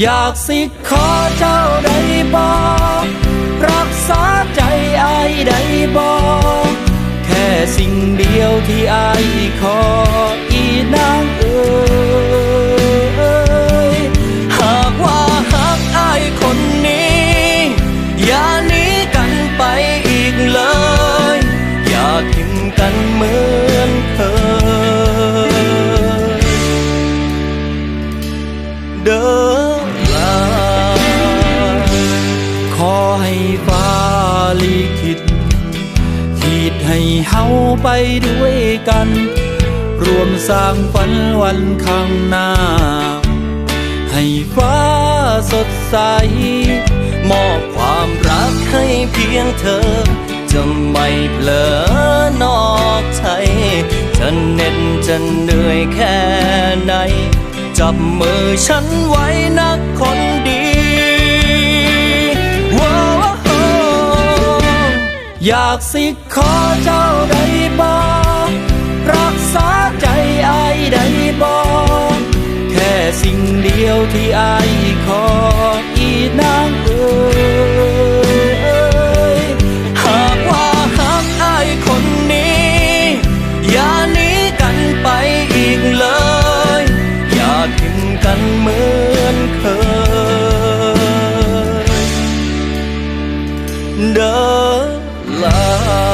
อยากสิขอเจ้าได้บอกรักษาใจอายได้บอกแค่สิ่งเดียวที่อายขออีนางเอ๋ยหากว่าหักอายคนนี้ อย่าหนีกันไปอีกเลย อย่าทิ้งกันเหมือนเคยเดิน ให้เฮาไปด้วยกัน รวมสร้างฝันวันข้างหน้า ให้ฟ้าสดใส มอบความรักให้เพียงเธอ จะไม่เผลอนอกใจจะเหน็ดจะเหนื่อยแค่ไหน จับมือฉันไว้นัก อยากสิขอเจ้าได้บ่รักษาใจไอ้ได้บ่แค่สิ่งเดียวที่ไอ้ขออีนางเอ๋ยหากว่าหักไอ้คนนี้ อย่าหนีกันไปอีกเลย อย่าทิ้งกันเหมือนเคยเดิอ love.